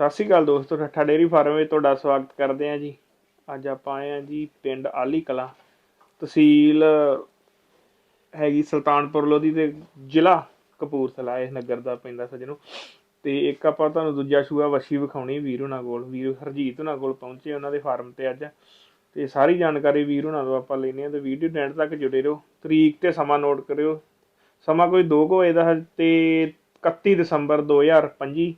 ਸਤਿ ਸ਼੍ਰੀ ਅਕਾਲ ਦੋਸਤੋ, ਠੱਠਾ dairy farm ਵਿੱਚ ਤੁਹਾਡਾ ਸਵਾਗਤ ਕਰਦੇ ਹਾਂ ਜੀ। ਅੱਜ ਆਪਾਂ ਆਏ ਹਾਂ ਜੀ ਪਿੰਡ ਆਲੀ ਕਲਾ, ਤਹਿਸੀਲ ਹੈਗੀ ਸੁਲਤਾਨਪੁਰ ਲੋਧੀ ਤੇ ਜ਼ਿਲ੍ਹਾ ਕਪੂਰਥਲਾ ਇਹ ਨਗਰ ਦਾ ਪੈਂਦਾ ਸੱਜਣੋ। ਤੇ ਇੱਕ ਆਪਾਂ ਤੁਹਾਨੂੰ ਦੂਜਾ ਸ਼ੂਆ ਵਸ਼ੀ ਵਿਖਾਉਣੀ, ਵੀਰ ਹੁਣਾਂ ਕੋਲ, ਵੀਰ ਹਰਜੀਤ ਹੁਣਾਂ ਕੋਲ ਪਹੁੰਚੇ ਉਹਨਾਂ ਦੇ ਫਾਰਮ ਤੇ ਅੱਜ। ਤੇ ਸਾਰੀ ਜਾਣਕਾਰੀ ਵੀਰ ਹੁਣਾਂ ਤੋਂ ਆਪਾਂ ਲੈਣੀ ਹੈ ਤੇ ਵੀਡੀਓ ਦੇ ਤੱਕ ਜੁੜੇ ਰਹੋ। ਤਰੀਕ ਤੇ ਸਮਾਂ ਨੋਟ ਕਰਿਓ। ਸਮਾਂ ਕੋਈ 2 ਵਜੇ ਦਾ ਹੈ ਤੇ 31 ਦਸੰਬਰ 2025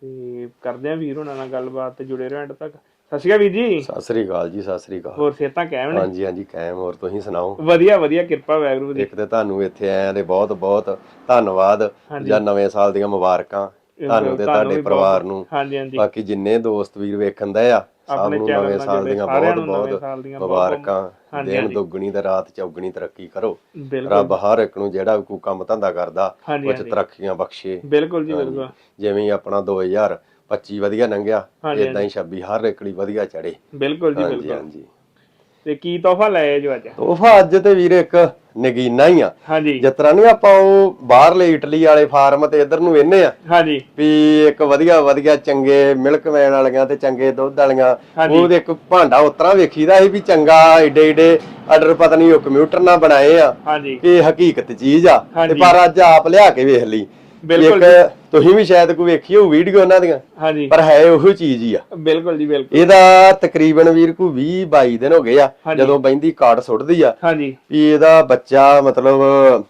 ਤੇ ਕਰਦੇ ਆ ਵੀਰ ਹੁਣਾਂ ਨਾਲ ਗੱਲਬਾਤ ਤੇ ਜੁੜੇ ਰਹੋ ਐਂਡ ਤੱਕ। ਸਤਿ ਸ਼੍ਰੀ ਅਕਾਲ ਵੀਰ ਜੀ। ਸਤਿ ਸ੍ਰੀ ਅਕਾਲ ਜੀ ਸਤਿ ਸ੍ਰੀ ਅਕਾਲ। ਹੋਰ ਸਿਹਤਾਂ ਕਾਇਮ ਨੇ? ਹਾਂਜੀ ਹਾਂਜੀ ਕਾਇਮ। ਹੋਰ ਤੁਸੀਂ ਸੁਣਾਓ? ਵਧੀਆ ਵਧੀਆ ਕਿਰਪਾ ਵੈਗਰੂ ਦੀ। ਇੱਕ ਤੇ ਤੁਹਾਨੂੰ ਇੱਥੇ ਆਇਆਂ ਦੇ ਬਹੁਤ ਬਹੁਤ ਧੰਨਵਾਦ। ਜਾਂ ਨਵੇਂ ਸਾਲ ਦੀਆਂ ਮੁਬਾਰਕਾਂ। ਤੁਹਾਨੂੰ ਤੇ ਤੁਹਾਡੇ ਪਰਿਵਾਰ ਨੂੰ ਹਾਂਜੀ ਹਾਂਜੀ। ਬਾਕੀ ਜਿੰਨੇ ਦੋਸਤ ਵੀਰ ਵੇਖਣ ਦਾ ਆ ਸਭ ਨੂੰ ਨਵੇਂ ਸਾਲ ਦੀਆਂ ਬਹੁਤ ਬਹੁਤ ਮੁਬਾਰਕਾਂ ਦਿਨ। ਦੁੱਗਣੀ ਤੇ ਰਾਤ ਚੌਗਣੀ ਤਰੱਕੀ ਕਰੋ। ਰੱਬ ਹਰ ਇੱਕ ਨੂੰ ਜਿਹੜਾ ਕੋਈ ਕੰਮ ਧੰਦਾ ਕਰਦਾ ਉਹ ਚ। ਤਰੱਕੀਆਂ ਬਖਸ਼ੇ। ਬਿਲਕੁਲ ਜੀ ਬਿਲਕੁਲ। ਜਿਵੇਂ ਆਪਣਾ 2025 ਵਧੀਆ ਲੰਘਿਆ ਇਦਾਂ ਹੀ 26 ਹਰ ਇੱਕ ਲਈ ਵਧੀਆ ਚੜੇ ਬਿਲਕੁਲ ਜੀ ਹਾਂਜੀ ਬਿਲਕੁਲ। ਹਾਂਜੀ। ਤੇ ਕੀ ਤੋਹਫਾ ਲਾਇਆ ਜੋ ਅੱਜ? ਤੋਹਫਾ ਅੱਜ ਤੇ ਵੀਰ ਇੱਕ ਨਗੀਨਾ ਹੀ ਆ। ਹਾਂਜੀ। ਜਿਸ ਤਰ੍ਹਾਂ ਨਹੀਂ ਆਪਾਂ ਉਹ ਬਾਹਰਲੇ ਇਟਲੀ ਵਾਲੇ ਫਾਰਮ ਤੇ ਇਧਰ ਨੂੰ ਵੇਨੇ ਆ। ਹਾਂਜੀ। ਵੀ ਇੱਕ ਵਧੀਆ ਵਧੀਆ ਚੰਗੇ ਮਿਲਕ ਵੈਨ ਵਾਲੀਆਂ ਤੇ ਚੰਗੇ ਦੁੱਧ ਵਾਲੀਆਂ। ਉਹਦੇ ਇੱਕ ਭਾਂਡਾ ਉਤਰਾ ਵੇਖੀਦਾ ਸੀ ਵੀ ਚੰਗਾ ਏਡੇ ਏਡੇ ਆਰਡਰ ਪਤਾ ਨਹੀਂ ਉਹ ਕੰਪਿਊਟਰ ਨਾਲ ਬਣਾਏ ਆ ਕਿ ਹਕੀਕਤ ਚੀਜ਼ ਆ। ਤੇ। ਪਰ ਅੱਜ ਆਪ ਲਿਆ ਕੇ ਵੇਖ ਲਈ। ਬਿਲਕੁਲ ਇੱਕ ਤੁਸੀਂ ਵੀ ਸ਼ਾਇਦ ਕੋਈ ਵੇਖੀ ਹੋ ਵੀਡੀਓ ਉਹਨਾਂ ਦੀਆਂ ਹਾਂਜੀ। ਪਰ ਹੈ ਉਹੋ ਚੀਜ਼ ਹੀ ਆ। ਬਿਲਕੁਲ ਜੀ ਬਿਲਕੁਲ। ਇਹਦਾ ਤਕਰੀਬਨ ਵੀਰ ਕੋ 20 22 ਦਿਨ ਹੋ ਗਏ ਆ। ਜਦੋਂ ਬੈਂਦੀ ਕਾਰਡ ਸੁੱਟਦੀ ਆ ਹਾਂਜੀ। ਵੀ ਇਹਦਾ ਬੱਚਾ ਮਤਲਬ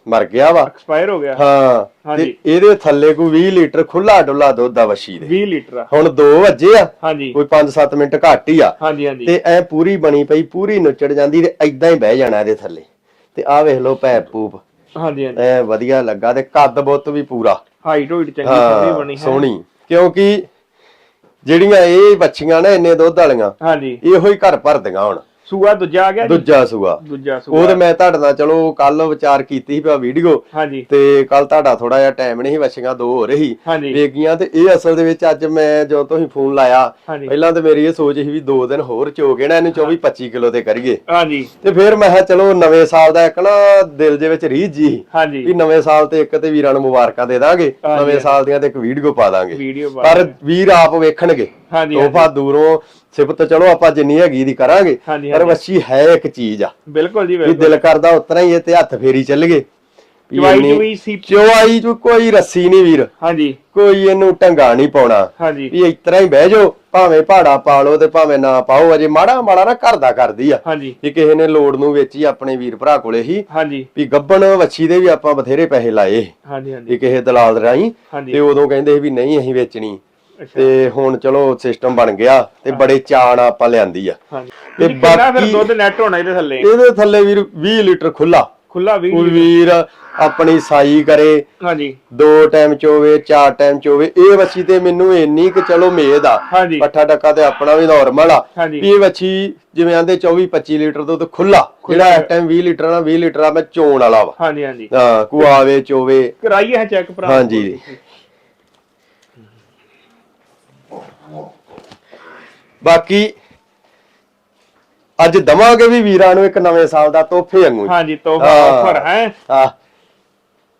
ਮਰ ਗਿਆ ਵਾ। ਐਕਸਪਾਇਰ ਹੋ ਗਿਆ। ਹਾਂ। ਤੇ ਇਹਦੇ ਥੱਲੇ ਕੋ 20 ਲੀਟਰ ਖੁੱਲਾ ਡੁੱਲਾ ਦੁੱਧ ਆ ਵਸ਼ੀ ਦੇ। 20 ਲੀਟਰ। ਹੁਣ 2 ਵਜੇ ਆ ਹਾਂਜੀ। ਕੋਈ 5-7 ਮਿੰਟ ਘੱਟ ਹੀ ਆ। ਹਾਂਜੀ ਹਾਂਜੀ। ਤੇ ਐ ਪੂਰੀ ਬਣੀ ਪਈ ਪੂਰੀ ਨੁੱਚੜ ਜਾਂਦੀ ਤੇ ਐਦਾਂ ਹੀ ਬਹਿ ਜਾਣਾ ਇਹਦੇ ਥੱਲੇ। ਤੇ ਆ ਵੇਖ ਲਓ ਪੈਪ ਪੂਪ ਹਾਂਜੀ ਹਾਂਜੀ। ਐ ਵਧੀਆ ਲੱਗਾ ਤੇ ਕੱਦ ਬੁੱਤ ਵੀ ਪੂਰਾ। ਹਾਈਟ ਹੋਈਟ ਚੰਗੀ ਸੋਹਣੀ ਬਣੀ ਹਾਂ ਹੈ। ਸੋਹਣੀ। ਕਿਉਂਕਿ ਜਿਹੜੀਆਂ ਇਹ ਬੱਚੀਆਂ ਨੇ ਇੰਨੇ ਦੁੱਧ ਵਾਲੀਆਂ ਹਾਂਜੀ। ਇਹੋ ਹੀ ਘਰ ਭਰਦੀਆਂ ਹੁਣ। ਸੂਆ ਦੂਜਾ ਆ ਗਿਆ ਜੀ? ਦੂਜਾ ਸੂਆ। ਦੂਜਾ ਸੂਆ। ਉਹ ਤੇ ਮੈਂ ਤੁਹਾਡੇ ਨਾਲ ਚਲੋ ਕੱਲ ਵਿਚਾਰ ਕੀਤੀ ਸੀ ਪਿਆ ਵੀਡੀਓ। ਹਾਂਜੀ। ਤੇ ਕੱਲ ਤੁਹਾਡਾ ਥੋੜਾ ਜਿਹਾ ਟਾਈਮ ਨਹੀਂ ਸੀ ਦੋ ਹੋ ਰਹੀ ਹਾਂਜੀ। ਵੇਗੀਆਂ ਤੇ ਇਹ ਅਸਲ ਦੇ ਵਿੱਚ ਅੱਜ ਮੈਂ ਜਦੋਂ ਤੁਸੀਂ ਫੋਨ ਲਾਇਆ ਹਾਂਜੀ। ਪਹਿਲਾਂ ਤੇ ਮੇਰੀ ਇਹ ਸੋਚ ਸੀ ਵੀ ਦੋ ਦਿਨ ਹੋਰ ਚੋ ਨਾ ਇਹਨੂੰ 24 25 ਕਿਲੋ ਤੇ ਕਰੀਏ। ਹਾਂਜੀ। ਤੇ ਫਿਰ ਮੈਂ ਕਿਹਾ ਚਲੋ ਨਵੇਂ ਸਾਲ ਦਾ ਇੱਕ ਨਾ ਦਿਲ ਦੇ ਵਿੱਚ ਰੀਝ ਜੀ। ਹਾਂਜੀ। ਵੀ ਨਵੇਂ ਸਾਲ ਤੇ ਇੱਕ ਤੇ ਵੀਰਾਂ ਨੂੰ ਮੁਬਾਰਕਾਂ ਦੇ ਦਾਂਗੇ ਹਾਂਜੀ, ਨਵੇਂ ਸਾਲ ਦੀਆਂ ਤੇ ਇੱਕ ਵੀਡੀਓ ਪਾ ਦਾਂਗੇ। ਵੀਡੀਓ ਪਰ ਵੀਰ ਆਪ ਵੇਖਣਗੇ। ਹਾਂਜੀ ਤੋਹਫਾ ਦੂਰੋਂ ਸਿਫਤ ਚਲੋ ਆਪਾਂ ਜਿੰਨੀ ਹੈਗੀ ਦੀ ਕਰਾਂਗੇ ਹਾਂਜੀ, ਪਰ ਹਾਂਜੀ। ਵੱਛੀ ਹੈ ਇੱਕ ਚੀਜ਼ ਆ। ਬਿਲਕੁਲ ਜੀ ਵੀ ਬਿਲਕੁਲ। ਦਿਲ ਕਰਦਾ ਉਤਰਾ ਹੀ ਇਹ ਤੇ ਹੱਥ ਫੇਰੀ ਚੱਲ ਗਏ ਵੀ ਚਵਾਈ ਇੰਨੀ- ਚੁਈ ਸੀ ਚਵਾਈ ਚ ਕੋਈ ਰੱਸੀ ਨਹੀਂ ਵੀਰ। ਹਾਂਜੀ। ਕੋਈ ਇਹਨੂੰ ਢੰਗਾ ਨਹੀਂ ਪਾਉਣਾ। ਹਾਂਜੀ। ਵੀ ਇਤਰਾ ਹੀ ਬਹਿ ਜਾਓ ਭਾਵੇਂ ਪਹਾੜਾ ਪਾ ਲਓ ਤੇ ਭਾਵੇਂ ਨਾ ਪਾਓ ਅਜੇ ਮਾੜਾ ਮਾੜਾ ਨਾ ਘਰ ਦਾ ਕਰਦੀ ਆ। ਹਾਂਜੀ। ਵੀ ਕਿਸੇ ਨੇ ਲੋੜ ਨੂੰ ਵੇਚੀ ਆਪਣੇ ਵੀਰ ਭਰਾ ਕੋਲੇ ਹੀ। ਹਾਂਜੀ। ਵੀ ਗੱਬਣ ਵੱਛੀ ਦੇ ਵੀ ਆਪਾਂ ਬਥੇਰੇ ਪੈਸੇ ਲਾਏ। ਹਾਂਜੀ ਹਾਂਜੀ। ਵੀ ਕਿਸੇ ਦਲਾਲ ਰਾਹੀਂ ਹਾਂਜੀ। ਤੇ ਉਦੋਂ ਕਹਿੰਦੇ ਸੀ ਵੀ ਨਹੀਂ ਅਸੀਂ ਵੇਚਣੀ। ਤੇ ਹੁਣ ਚਲੋ ਸਿਸਟਮ ਬਣ ਗਿਆ ਤੇ ਬੜੇ ਨਾਲ ਆਪਾਂ ਲਿਆਂਦੀ ਆ। ਤੇ ਤੇ ਬਾਕੀ- ਦੁੱਧ ਨੈਟ ਹੋਣਾ ਇਹਦੇ ਥੱਲੇ? ਇਹਦੇ ਥੱਲੇ ਵੀਰ 20 ਲੀਟਰ ਖੁੱਲਾ ਖੁੱਲਾ ਵੀ ਕੋਈ ਵੀਰ ਆਪਣੀ ਸਾਈ ਕਰੇ ਹਾਂਜੀ। ਦੋ ਟਾਈਮ ਚੋਵੇ ਚਾਰ ਟਾਈਮ ਚੋਵੇ ਇਹ ਵੱਛੀ ਤੇ ਮੈਨੂੰ ਇੰਨੀ ਕਿ ਚਲੋ ਮੇਦ ਆ। ਪੱਠਾ ਟੱਕਾ ਤੇ ਆਪਣਾ ਵੀ ਨਾਰਮਲ ਆ। ਇਹ ਵੱਛੀ ਜਿਵੇਂ ਆਂਦੇ 24 25 ਲੀਟਰ ਦੁੱਧ ਖੁੱਲਾ ਜਿਹੜਾ ਇਸ ਟਾਈਮ 20 ਲੀਟਰ ਨਾਲ 20 ਲੀਟਰ ਆ ਮੈਂ ਚੋਣ ਵਾਲਾ ਵਾ। ਹਾਂਜੀ ਹਾਂਜੀ। ਹਾਂ ਕੋ ਆਵੇ ਚੋਵੇ। ਕਰਾਈਏ ਹੈ ਚੈੱਕ ਭਰਾ। ਹਾਂਜੀ। ਬਾਕੀ ਅੱਜ ਦਵਾਂਗੇ ਵੀ ਵੀਰਾਂ ਨੂੰ ਇੱਕ ਨਵੇਂ ਸਾਲ ਦਾ ਤੋਹਫੇ ਵਾਂਗੂ ਹਾਂਜੀ ਤੋਹਫਾ ਹਾਂ। ਆਫਰ ਹੈ? ਆ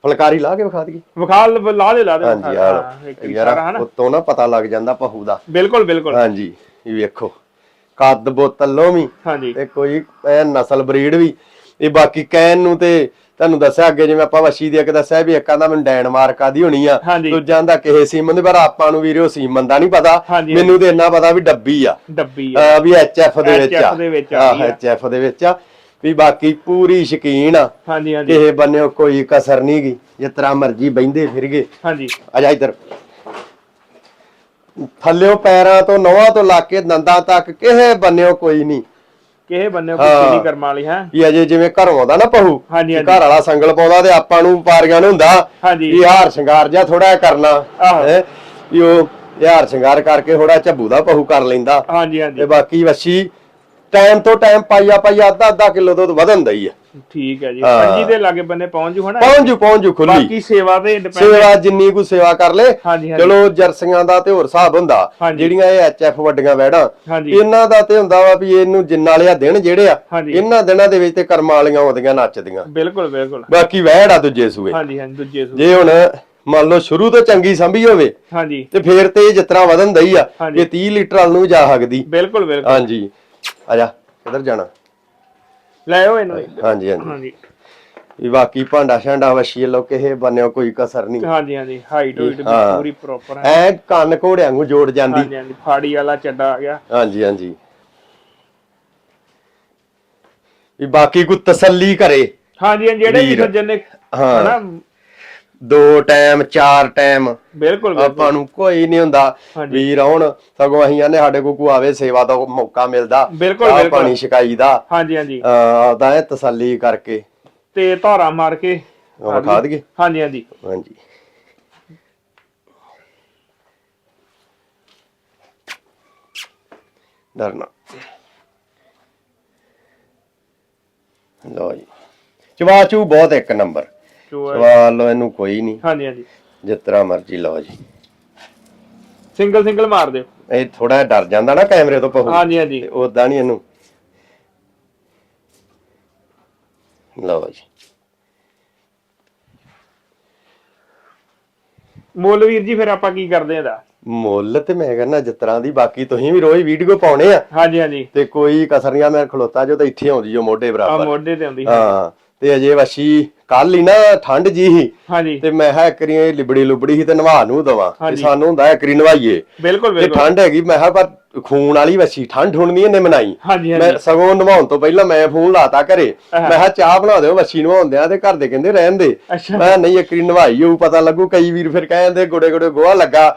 ਫਲਕਾਰੀ ਲਾ ਕੇ ਵਿਖਾ ਦਈਏ। ਵਿਖਾਲ ਲਾ ਦੇ ਲਾ ਦੇ ਹਾਂਜੀ ਹਾਂ, ਇੱਕ ਲਓ ਇਸ਼ਾਰਾ ਯਾਰ ਹਨਾ? ਉਤੋਂ ਨਾ ਪਤਾ ਲੱਗ ਜਾਂਦਾ ਪਹੂ ਦਾ। ਬਿਲਕੁਲ ਬਿਲਕੁਲ। ਹਾਂਜੀ ਇਹ ਵੇਖੋ। ਕੱਦ ਬੋਤਲੋਂ ਵੀ ਹਾਂਜੀ। ਤੇ ਕੋਈ ਐ ਨਸਲ ਬਰੀਡ ਵੀ। ਇਹ ਬਾਕੀ ਕਹਿਣ ਨੂੰ ਤੇ ਤੁਹਾਨੂੰ ਦੱਸਿਆ ਅੱਗੇ ਜਿਵੇਂ ਆਪਾਂ ਵਸ਼ੀ ਦੀ ਇੱਕ ਦੱਸਿਆ ਵੀ ਇੱਕ ਆਂਦਾ ਮੈਨੂੰ ਡੈਨਮਾਰਕ ਆਦੀ ਹੋਣੀ ਆ। ਦੂਜਾ ਆਂਦਾ ਕਿਸੇ ਸੀਮਨ ਦੇ ਪਰ ਆਪਾਂ ਨੂੰ ਵੀਰੇ ਸੀਮਨ ਦਾ ਨਹੀਂ ਪਤਾ। ਮੈਨੂੰ ਤੇ ਇੰਨਾ ਪਤਾ ਵੀ ਡੱਬੀ ਆ। ਡੱਬੀ ਆ। ਵੀ ਐਚਐਫ ਦੇ ਵਿੱਚ ਆ। HF ਦੇ ਵਿੱਚ ਆ ਹਾਂ ਗਈ ਆ। ਐਚਐਫ ਦੇ ਵਿੱਚ ਆ। ਵੀ ਬਾਕੀ ਪੂਰੀ ਸ਼ਕੀਨ ਆ ਹਾਂਜੀ ਹਾਂਜੀ। ਕਿਸੇ ਬੰਨਿਓ ਕੋਈ ਕਸਰ ਨਹੀਂ ਗਈ ਜਿਸ ਤਰ੍ਹਾਂ ਮਰਜ਼ੀ ਬੈੰਦੇ ਫਿਰਗੇ। ਹਾਂਜੀ। ਆ ਜਾ ਇੱਧਰ। ਥੱਲਿਓ ਪੈਰਾਂ ਤੋਂ ਨੋਹਾਂ ਤੋਂ ਲਾ ਕੇ ਦੰਦਾਂ ਤੱਕ ਕਿਸੇ ਬੰਨਿਓ ਕੋਈ ਨਹੀਂ ਕਿਸੇ ਬੰਨੇ ਕੋਈ ਹਾਂ। ਨਹੀਂ ਕਰਮ ਵਾਲੀ ਹੈ ਵੀ ਅਜੇ ਜਿਵੇਂ ਘਰੋਂ ਆਉਂਦਾ ਨਾ ਪਹੂ ਹਾਂਜੀ। ਘਰ ਵਾਲਾ ਸੰਗਲ ਪਾਉਂਦਾ ਤੇ ਆਪਾਂ ਨੂੰ ਪਾਰੀਆਂ ਨੂੰ ਹੁੰਦਾ ਹਾਂਜੀ। ਵੀ ਹਾਰ ਸ਼ਿੰਗਾਰ ਜਾਂ ਥੋੜਾ ਕਰਨਾ ਆਹੋ। ਹੈਂ, ਵੀ ਉਹ ਹਾਰ ਸ਼ਿੰਗਾਰ ਕਰਕੇ ਥੋੜਾ ਝੱਬੂ ਦਾ ਪਹੂ ਕਰ ਲੈਂਦਾ ਹਾਂਜੀ ਤੇ ਹਾਂਜੀ ਬਾਕੀ ਵੱਛੀ ਟਾਈਮ ਤੋਂ ਟਾਈਮ ਪਾਈਆ ਪਾਈਆ ਅੱਧਾ ਅੱਧਾ ਕਿਲੋ ਦੁੱਧ ਵਧਣ ਦਈ ਆ ਠੀਕ ਹੈ ਜੀ। ਹਾਂ। ਪੰਜੀ ਦੇ ਲਾਗੇ ਬੰਨੇ ਪਹੁੰਚ ਜੂ ਹਨਾ? ਪਹੁੰਚ ਜੂ ਪਹੁੰਚ ਜੂ ਖੁੱਲੀ। ਬਾਕੀ ਸੇਵਾ ਤੇ ਸੇਵਾ ਜਿੰਨੀ ਕੋ ਸੇਵਾ ਕਰ ਲੇ ਹਾਂਜੀ ਹਾਂਜੀ। ਚਲੋ ਜਰਸੀਆਂ ਦਾ ਤੇ ਹੋਰ ਹਿਸਾਬ ਹੁੰਦਾ। ਹਾਂਜੀ। ਜਿਹੜੀਆਂ ਇਹ ਐਚਐਫ ਵੱਡੀਆਂ ਵੈੜਾਂ ਹਾਂਜੀ। ਇਹਨਾਂ ਦਾ ਤੇ ਹੁੰਦਾ ਵਾ ਵੀ ਇਹਨੂੰ ਜਿੰਨਾ ਲਿਆ ਦਿਨ ਜਿਹੜੇ ਆ ਹਾਂਜੀ। ਇਹਨਾਂ ਦਿਨਾਂ ਦੇ ਵਿੱਚ ਤੇ ਕਰਮਾਂ ਵਾਲੀਆਂ ਆਉਂਦੀਆਂ ਨੱਚਦੀਆਂ। ਬਿਲਕੁਲ ਬਿਲਕੁਲ। ਬਾਕੀ ਵੈੜ ਆ ਦੂਜੇ ਸੂਏ। ਹਾਂਜੀ ਹਾਂਜੀ ਦੂਜੇ ਸੂ ਜੇ ਹੁਣ ਮੰਨ ਲਓ ਸ਼ੁਰੂ ਤੋਂ ਚੰਗੀ ਸੰਭੀ ਹੋਵੇ ਹਾਂਜੀ। ਤੇ ਫੇਰ ਤੇ ਇਹ ਜਿਤਨਾ ਵਧਣ ਦਈ ਆ ਹਾਂਜੀ। ਇਹ 30 ਲੀਟਰ ਵਾਲ ਨੂੰ ਜਾ ਸਕਦੀ। ਬਿਲਕੁਲ ਬਿਲਕੁਲ। ਹਾਂਜੀ। ਆ ਜਾ ਕਿੱਧਰ ਜਾਣਾ? ਲੈ ਇਹਨੂੰ। ਹਾਂਜੀ ਹਾਂਜੀ। ਹਾਂਜੀ। ਵੀ ਬਾਕੀ ਭਾਂਡਾ ਛਾਂਡਾ ਵਸ਼ੀ ਲੋ ਕਿਸੇ ਬੰਨਿਓ ਕੋਈ ਕਸਰ ਨਹੀਂ। ਹਾਂਜੀ ਹਾਂਜੀ। ਹਾਈਟ ਹੋਈਟ ਵੀ ਹਾਂ। ਪੂਰੀ ਪ੍ਰੋਪਰ ਹੈ। ਐ ਕੰਨ ਘੋੜਿਆਂ ਨੂੰ ਜੋੜ ਜਾਂਦੀ। ਹਾਂਜੀ ਹਾਂਜੀ। ਫਾੜੀ ਵਾਲਾ ਚੱਡਾ ਆ ਗਿਆ। ਹਾਂਜੀ ਹਾਂਜੀ। ਵੀ ਬਾਕੀ ਕੋਈ ਤਸੱਲੀ ਕਰੇ। ਹਾਂਜੀ ਹਾਂਜੀ। ਜਿਹੜੇ ਵੀ ਵੀਰ। ਸੱਜਣ ਨੇ ਹਾਂ। ਹਨਾ ਦੋ ਟਾਈਮ ਚਾਰ ਟਾਈਮ। ਬਿਲਕੁਲ ਆਪਾਂ ਨੂੰ ਕੋਈ ਨਹੀਂ ਹੁੰਦਾ। ਵੀਰ ਆਉਣ ਸਗੋਂ ਅਸੀਂ ਆਨੇ ਸਾਡੇ ਕੋਲ ਕੋਈ ਆਵੇ ਸੇਵਾ ਦਾ ਮੌਕਾ ਮਿਲਦਾ ਬਿਲਕੁਲ, ਬਿਲਕੁਲ। ਪਾਣੀ ਛਕਾਈ ਦਾ। ਹਾਂਜੀ ਹਾਂਜੀ। ਆਦਾ ਹੈ ਤਸੱਲੀ ਕਰਕੇ। ਤੇ ਧਾਰਾ ਮਾਰ ਕੇ ਉਹ ਵਿਖਾ ਦਈਏ। ਹਾਂਜੀ ਹਾਂਜੀ। ਹਾਂਜੀ। ਡਰਨਾ। ਲੋ ਜੀ। ਚਵਾਚੂ ਬਹੁਤ ਇੱਕ ਨੰਬਰ। ਜੋ ਹੈ- ਸਵਾਲ ਲੋ ਇਹਨੂੰ ਕੋਈ ਨਹੀਂ। ਹਾਂਜੀ ਹਾਂਜੀ। ਜਿਸ ਤਰ੍ਹਾਂ ਮਰਜ਼ੀ ਲਓ ਜੀ। ਸਿੰਗਲ ਸਿੰਗਲ ਮਾਰ ਦਿਓ। ਇਹ ਥੋੜਾ ਡਰ ਜਾਂਦਾ ਨਾ ਕੈਮਰੇ ਤੋਂ ਪਹੂ ਹਾਂਜੀ ਹਾਂਜੀ। ਉਦਾਂ ਨਹੀਂ ਇਹਨੂੰ। ਲਓ ਜੀ। ਮੁੱਲ ਵੀਰ ਜੀ ਫਿਰ ਆਪਾਂ ਕੀ ਕਰਦੇ ਆ ਦਾ ਮੁੱਲ ਤੇ ਮੈਂ ਕਹਿੰਦਾ ਜਿਸ ਤਰ੍ਹਾਂ ਦੀ ਬਾਕੀ ਤੁਸੀਂ ਵੀ ਰੋਜ਼ ਵੀਡੀਓ ਪਾਉਣੇ ਆ। ਹਾਂਜੀ ਹਾਂਜੀ। ਤੇ ਕੋਈ ਕਸਰ ਨਹੀਂ ਆ ਮੈਂ ਖਲੋਤਾ ਜੋ ਤਾਂ ਇੱਥੇ ਆਉਂਦੀ ਜੋ ਮੋਢੇ ਆ ਬਰਾਬਰ। ਮੋਢੇ ਤੇ ਆਉਂਦੀ ਹਾਂ। ਤੇ ਅਜੇ ਵਸ਼ੀ ਕੱਲ ਹੀ ਨਾ ਠੰਡ ਜੀ ਹਾਂਜੀ। ਤੇ ਮੈਂ ਕਿਹਾ ਕਰੀ ਲਿਬੜੀ ਲੁਬੜੀ ਸੀ ਤੇ ਨਵਾ ਨੂੰ ਦਵਾ। ਤੇ। ਸਾਨੂੰ ਹੁੰਦਾ ਇੱਕ ਰੀ ਨਵਾਈਏ। ਬਿਲਕੁਲ ਠੰਡ ਹੈਗੀ ਮੈਂ ਕਿਹਾ ਪਰ ਖੂਨ ਵਾਲੀ ਵਸ਼ੀ ਠੰਡ ਹੁਣ ਨਹੀਂ ਇਹਨੇ ਮਨਾਈ। ਮੈਂ ਸਗੋਂ ਨਵਾਉਣ ਤੋਂ ਪਹਿਲਾਂ ਮੈਂ ਫੋਨ ਲਾਤਾ ਘਰੇ। ਮੈਂ ਕਿਹਾ ਚਾਹ ਬਣਾ ਦਿਓ ਵੱਛੀ ਨਵਾਉਂਦਿਆਂ ਤੇ ਘਰ ਦੇ ਕਹਿੰਦੇ ਰਹਿਣ ਦੇ। ਮੈਂ ਨਹੀਂ ਇੱਕ ਵਾਰੀ ਨਵਾਈ ਹੋਊ ਪਤਾ ਲੱਗੂ ਕਈ ਵੀਰ ਫਿਰ ਕਹਿੰਦੇ ਗੁੜੇ ਗੁੜੇ ਗੋਹਾ ਲੱਗਾ।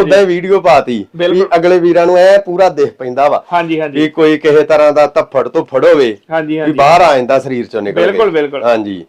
ਉਦਾਂ ਹੀ ਵੀਡੀਓ ਪਾਤੀ ਵੀ। ਅਗਲੇ ਵੀਰਾਂ ਨੂੰ ਐ ਪੂਰਾ ਦਿਖ ਪੈਂਦਾ ਵਾ ਹਾਂਜੀ ਹਾਂਜੀ। ਵੀ ਕੋਈ ਕਿਸੇ ਤਰ੍ਹਾਂ ਦਾ ਧੱਫੜ ਤੋਂ ਫੜੋਵੇ ਵੀ ਬਾਹਰ ਆ ਜਾਂਦਾ ਸਰੀਰ ਚੋਂ ਨਿਕਲ ਕੇ। ਬਿਲਕੁਲ, ਬਿਲਕੁਲ। ਹਾਂਜੀ।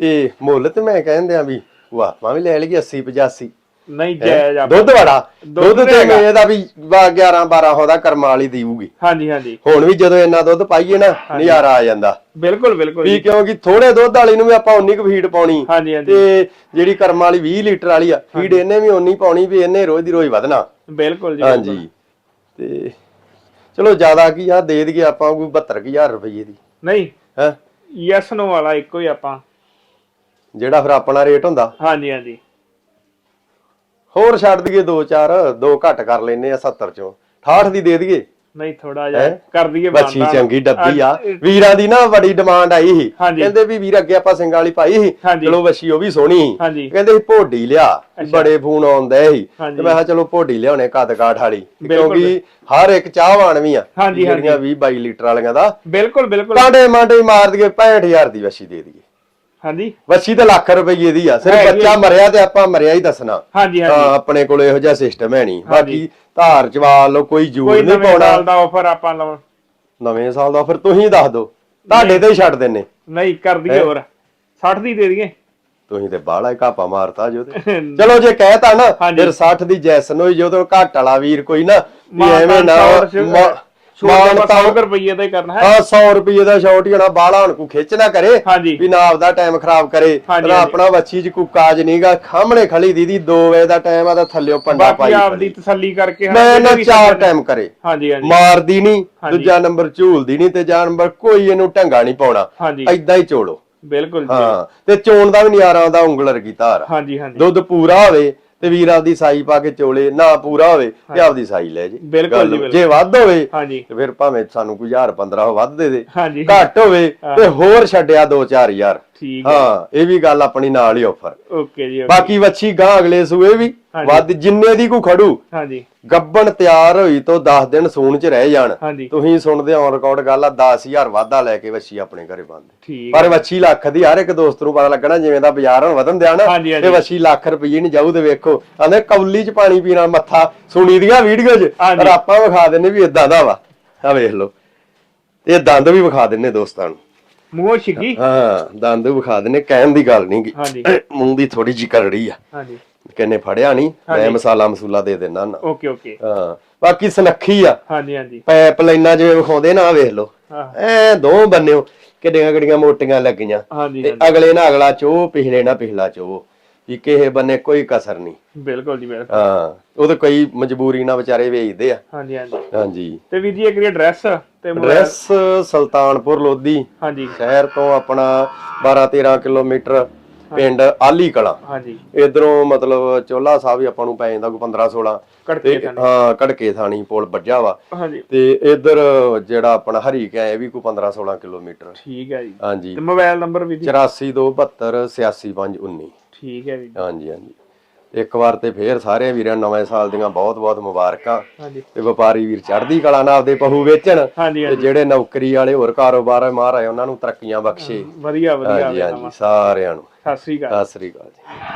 ਤੇ ਮੁੱਲ ਤੇ ਮੈਂ ਕਹਿੰਦੇ ਆ ਵੀ ਵਾਹ ਮੈਂ ਵੀ ਲੈ ਲਈਏ 80 85 ਨਹੀਂ ਜਾਇਜ਼ ਦੁੱਧ ਵੜਾ ਦੁੱਧ ਤੇ। ਇਹਦਾ ਵੀ 11 12 ਹੋਦਾ ਕਰਮਾਂ ਵਾਲੀ ਦੇਊਗੀ। ਹਾਂਜੀ ਹਾਂਜੀ। ਹੁਣ ਵੀ ਜਦੋਂ ਇੰਨਾ ਦੁੱਧ ਪਾਈਏ ਨਾ ਨਜ਼ਾਰਾ ਆ ਜਾਂਦਾ। ਬਿਲਕੁਲ ਬਿਲਕੁਲ ਵੀ ਕਿਉਂਕਿ ਥੋੜੇ ਦੁੱਧ ਵਾਲੀ ਨੂੰ ਵੀ ਆਪਾਂ ਉਨੀ ਕੁ ਫੀਡ ਪਾਉਣੀ। ਹਾਂਜੀ ਹਾਂਜੀ। ਤੇ ਜਿਹੜੀ ਕਰਮਾਂ ਵਾਲੀ 20 ਲੀਟਰ ਵਾਲੀ ਆ ਫੀਡ ਇਹਨੇ ਵੀ ਉਨੀ ਪਾਉਣੀ ਵੀ ਇਹਨੇ ਰੋਜ਼ ਦੀ ਰੋਜ਼ ਵਧਣਾ। ਬਿਲਕੁਲ ਜੀ ਹਾਂਜੀ। ਤੇ ਚਲੋ ਜ਼ਿਆਦਾ ਕੀ ਆ ਦੇ ਦਈਏ ਆਪਾਂ ਕੋਈ 72000 ਰੁਪਏ ਦੀ। ਨਹੀਂ। ਹੈ? ਯੈਸ ਨੋ ਵਾਲਾ ਇੱਕੋ ਹੀ ਆਪਾਂ। ਜਿਹੜਾ ਫਿਰ ਆਪਣਾ ਰੇਟ ਹੁੰਦਾ। ਹਾਂਜੀ ਹਾਂਜੀ। ਹੋਰ ਛੱਡ ਦਈਏ 2 4 2 ਘੱਟ ਕਰ ਲੈਨੇ ਆ 70 ਚੋਂ। 68 ਦੀ ਦੇ ਦਈਏ। ਨਹੀਂ ਥੋੜਾ ਜਿਹਾ? ਕਰ ਦਈਏ ਬੱਚੀ। ਚੰਗੀ ਡੱਬੀ ਆ। ਵੀਰਾਂ ਦੀ ਨਾ ਬੜੀ ਡਿਮਾਂਡ ਆਈ ਸੀ। ਕਹਿੰਦੇ ਵੀ ਵੀਰ ਅੱਗੇ ਆਪਾਂ ਸਿੰਘਾਂ ਵਾਲੀ ਪਾਈ ਸੀ। ਚਲੋ ਬੱਚੀ ਉਹ ਵੀ ਸੋਹਣੀ। ਕਹਿੰਦੇ ਸੀ ਭੋਡੀ ਲਿਆ। ਬੜੇ ਫੋਨ ਆਉਂਦੇ ਸੀ। ਤੇ ਮੈਂ ਕਿਹਾ ਚਲੋ ਭੋਡੀ ਲਿਆਉਣੇ ਕੱਦ ਕਾਠ ਵਾਲੀ। ਕਿਉਂਕਿ ਹਰ ਇੱਕ ਚਾਹਵਾਨ ਵੀ ਆ। ਜਿਹੜੀਆਂ 20 22 ਲੀਟਰ ਵਾਲੀਆਂ ਦਾ। ਬਿਲਕੁਲ ਬਿਲਕੁਲ। ਕਾਂਡੇ ਮਾਂਡੇ ਮਾਰ ਦਈਏ 65000 ਦੀ ਵੱਛੀ ਦੇ ਦਈਏ। ਹਾਂਜੀ। ਵੱਛੀ ਤੇ ਲੱਖ ਰੁਪਏ ਦੀ ਆ। ਸਿਰਫ ਬੱਚਾ ਮਰਿਆ ਤੇ ਆਪਾਂ ਮਰਿਆ ਹੀ ਦੱਸਣਾ। ਹਾਂਜੀ ਹਾਂ ਹਾਂਜੀ ਆਪਣੇ ਕੋਲ ਇਹੋ ਜਿਹਾ ਸਿਸਟਮ ਹੈ ਨਹੀਂ। ਬਾਕੀ ਧਾਰ ਚਵਾ ਲਓ ਕੋਈ ਜੂੜ ਨਹੀਂ ਨਵੇਂ ਪਾਉਣਾ। ਸਾਲ ਦਾ ਆਫਰ ਆਪਾਂ ਲਵ ਨਵੇਂ ਸਾਲ ਦਾ ਫਿਰ ਤੁਸੀਂ ਦੱਸ ਦਿਓ। ਤੁਹਾਡੇ ਤੇ ਹੀ ਛੱਡ ਦਿੰਨੇ। ਨਹੀਂ ਕਰ ਦਈਏ ਹੋਰ। 60 ਦੀ ਦੇ ਦਈਏ। ਤੁਸੀਂ ਤੇ ਬਾਹਲਾ ਹੀ ਕਾਪਾ ਮਾਰਤਾ ਜੋ ਤੇ। ਚਲੋ ਜੇ ਕਹਿਤਾ ਨਾ। ਫਿਰ 60 ਦੀ ਜੈਸਨ ਹੋਈ ਜਦੋਂ ਘੱਟ ਵਾਲਾ ਵੀਰ ਕੋਈ ਨਾ। ਵੀ ਐਵੇਂ ਨਾ ਤਾਨ ਮਾ- ਮਾਨ ਆਪਾਂ ਤਾਂ 100 ਰੁਪਏ ਦਾ ਹੀ ਕਰਨਾ ਹੈ। ਹਾਂ 100 ਰੁਪਏ ਦਾ ਸ਼ਾਰਟ ਹੀ ਹੋਣਾ ਬਾਹਲਾ ਹੁਣ ਕੋ ਖਿੱਚ ਨਾ ਕਰੇ ਵੀ ਨਾ ਆਪਦਾ ਟਾਈਮ ਖਰਾਬ ਕਰੇ। ਨਾ। ਆਪਣਾ ਵੱਛੀ ਚ ਕੋਈ ਕਾਜ ਨਹੀਂਗਾ ਖਾਮਣੇ ਖਲੀ ਦੀਦੀ 2 ਵਜੇ ਦਾ ਟਾਈਮ ਆ ਤਾਂ ਥੱਲਿਓ ਪੰਡਾ ਬਾਕੀ ਪਾਈ ਆਪਦੀ ਤਸੱਲੀ ਕਰਕੇ ਮੈਂ ਨਾ ਚਾਰ ਟਾਈਮ ਕਰੇ। ਹਾਂਜੀ ਹਾਂਜੀ। ਮਾਰਦੀ ਨਹੀਂ। ਦੂਜਾ ਨੰਬਰ ਝੂਲਦੀ ਨਹੀਂ ਤੇ ਜਾਂ ਨੰਬਰ ਕੋਈ ਇਹਨੂੰ ਢੰਗਾ ਨਹੀਂ ਪਾਉਣਾ। ਐਦਾਂ ਹੀ ਚੋਲੋ। ਬਿਲਕੁਲ ਜੀ। ਹਾਂ ਤੇ ਚੋਣ ਦਾ ਵੀ ਨਜ਼ਾਰਾ ਆਉਂਦਾ ਉਂਗਲ ਵਰਗੀ ਧਾਰ ਹਾਂਜੀ ਹਾਂਜੀ। ਦੁੱਧ ਪੂਰਾ ਹੋਵੇ ਤੇ ਵੀਰ ਆਪਦੀ ਸਾਈ ਪਾ ਕੇ ਚੋਲੇ ਨਾ ਪੂਰਾ ਹੋਵੇ ਤੇ ਆਪਦੀ ਸਾਈ ਲੈ ਜੇ। ਬਿਲਕੁਲ ਜੀ, ਵੱਧ ਹੋਵੇ ਤੇ ਫਿਰ ਭਾਵੇਂ ਸਾਨੂੰ ਕੋਈ 1000 1500 ਵੱਧ ਦੇ ਦੇ। ਘੱਟ ਹੋਵੇ। ਤੇ ਹੋਰ ਛੱਡਿਆ 2-4000 ਠੀਕ ਹੈ। ਹਾਂ ਇਹ ਵੀ ਗੱਲ ਆਪਣੀ ਨਾਲ ਹੀ ਆਫਰ ਓਕੇ ਜੀ ਬਾਕੀ ਵੱਛੀ ਗਾਂ ਅਗਲੇ ਸੂਏ ਵੀ। ਵੱਧ ਜਿੰਨੇ ਦੀ ਕੋ ਖੜੂ ਹਾਂਜੀ। ਗੱਬਣ ਤਿਆਰ ਹੋਈ ਤੋਂ 10 ਦਿਨ ਸੂਣ ਚ ਰਹਿ ਜਾਣ। ਤੁਸੀਂ ਸੁਣਦੇ ਹੋ ਰਿਕਾਰਡ ਗੱਲ ਆ 10000 ਵਾਧਾ ਲੈ ਕੇ ਵੱਛੀ ਆਪਣੇ ਘਰੇ ਬੰਦ ਪਰ ਵੱਛੀ ਲੱਖ ਦੀ ਹਰ ਇੱਕ ਦੋਸਤ ਨੂੰ ਪਤਾ ਲੱਗਣਾ ਜਿਵੇਂ ਦਾ ਬਾਜ਼ਾਰ ਹੁਣ ਵਧਣ ਦਿਆ ਨਾ। ਤੇ ਵੱਛੀ ਲੱਖ ਰੁਪਏ ਨਹੀਂ ਜਾਊ ਤੇ ਵੇਖੋ। ਆਂਦੇ ਕੌਲੀ ਚ ਪਾਣੀ ਪੀਣਾ ਮੱਥਾ ਸੁਣੀ ਦੀਆਂ ਵੀਡੀਓ 'ਚ। ਪਰ ਆਪਾਂ ਵਿਖਾ ਦਿੰਨੇ ਵੀ ਇਦਾਂ ਦਾ ਵਾ। ਆ ਵੇਖ ਲਓ। ਇਹ ਦੰਦ ਵੀ ਵਿਖਾ ਦਿੰਨੇ ਦੋਸਤਾਂ ਨੂੰ। ਮੂੰਹ ਛਿੱਗੀ। ਹਾਂ ਦੰਦ ਵਿਖਾ ਦਿੰਨੇ ਕਹਿਣ ਦੀ ਗੱਲ ਨਹੀਂ ਹਾਂਜੀ। ਮੂੰਹ ਦੀ ਥੋੜੀ ਜਿਹੀ ਕਰੜੀ ਆ। ਹਾਂਜੀ। ਕਿੰਨੇ ਫੜਿਆ ਨਹੀਂ ਮੈਂ। ਮਸਾਲਾ ਮਸੂਲਾ ਦੇ ਦੇਣਾ ਨਾ ਓਕੇ ਓਕੇ। ਹਾਂ ਬਾਕੀ ਸੁਨੱਖੀ ਆ। ਹਾਂਜੀ ਹਾਂਜੀ। ਪੈਪ ਲਾਈਨਾਂ ਜਿਵੇਂ ਵਿਖਾਉਂਦੇ ਨਾ ਵੇਖ ਲਓ। ਐ ਦੋ ਬੰਨਿਓ ਕਿੱਡੀਆਂ ਕਿੱਡੀਆਂ ਮੋਟੀਆਂ ਲੱਗੀਆਂ। ਤੇ ਅਗਲੇ ਨਾ ਅਗਲਾ ਚੋ ਪਿਛਲੇ ਨਾ ਪਿਛਲਾ ਚੋ। ਵੀ ਕਿਸੇ ਬੰਨੇ ਕੋਈ ਕਸਰ ਨਹੀਂ। ਬਿਲਕੁਲ ਜੀ ਬਿਲਕੁਲ। ਹਾਂ ਉਹ ਤਾਂ ਕੋਈ ਮਜਬੂਰੀ ਨਾਲ ਵਿਚਾਰੇ ਵੇਚਦੇ ਆ। ਹਾਂਜੀ ਹਾਂਜੀ। ਹਾਂਜੀ। ਤੇ ਵੀਰ ਜੀ ਇੱਕ ਐਡਰੈਸ ਤੇ ਮੋਬਾਈਲ ਐਡਰੈਸ ਸੁਲਤਾਨਪੁਰ ਲੋਧੀ ਹਾਂਜੀ। ਸ਼ਹਿਰ ਤੋਂ ਆਪਣਾ 12 13 ਕਿਲੋਮੀਟਰ ਪਿੰਡ ਆਲੀ ਕਲਾਂ ਹਾਂਜੀ। ਇਧਰੋਂ ਮਤਲਬ ਚੋਲਾ ਸਾਹਿਬ ਹੀ ਆਪਾਂ ਨੂੰ ਪੈ ਜਾਂਦਾ ਕੋਈ 15 16 ਕੜਕੇ ਹਾਂ ਕੜਕੇ ਥਾਣੀ ਪੁਲ ਵੱਜਾ ਵਾ। ਹਾਂਜੀ। ਤੇ ਇਧਰ ਜਿਹੜਾ ਆਪਣਾ ਹਰੀ ਕਾ ਇਹ ਵੀ ਕੋਈ 15 16 ਕਿਲੋਮੀਟਰ। ਠੀਕ ਹੈ ਜੀ। ਹਾਂਜੀ। ਤੇ ਮੋਬਾਈਲ ਨੰਬਰ ਵੀ ਜੀ। 8427 86519 ਠੀਕ ਹੈ ਜੀ। ਹਾਂਜੀ ਹਾਂਜੀ। ਇੱਕ ਵਾਰ ਤੇ ਫੇਰ ਸਾਰੇ ਵੀਰਾਂ ਨੂੰ ਨਵੇਂ ਸਾਲ ਦੀਆਂ ਬਹੁਤ ਬਹੁਤ ਮੁਬਾਰਕਾਂ। ਹਾਂਜੀ। ਤੇ ਵਪਾਰੀ ਵੀਰ ਚੜ੍ਹਦੀ ਕਲਾ ਨਾਲ ਆਪਦੇ ਪਹੂ ਵੇਚਣ ਹਾਂਜੀ ਤੇ ਜਿਹੜੇ ਨੌਕਰੀ ਵਾਲੇ ਹੋਰ ਕਾਰੋਬਾਰ ਮਾਰ ਆਏ ਉਹਨਾਂ ਨੂੰ ਤਰੱਕੀਆਂ ਬਖਸ਼ੇ। ਵਧੀਆ ਵਧੀਆ। ਹਾਂਜੀ ਹਾਂਜੀ। ਸਾਰਿਆਂ ਨੂੰ। ਸਤਿ ਸ੍ਰੀ ਅਕਾਲ। ਸਤਿ ਸ੍ਰੀ ਅਕਾਲ ਜੀ।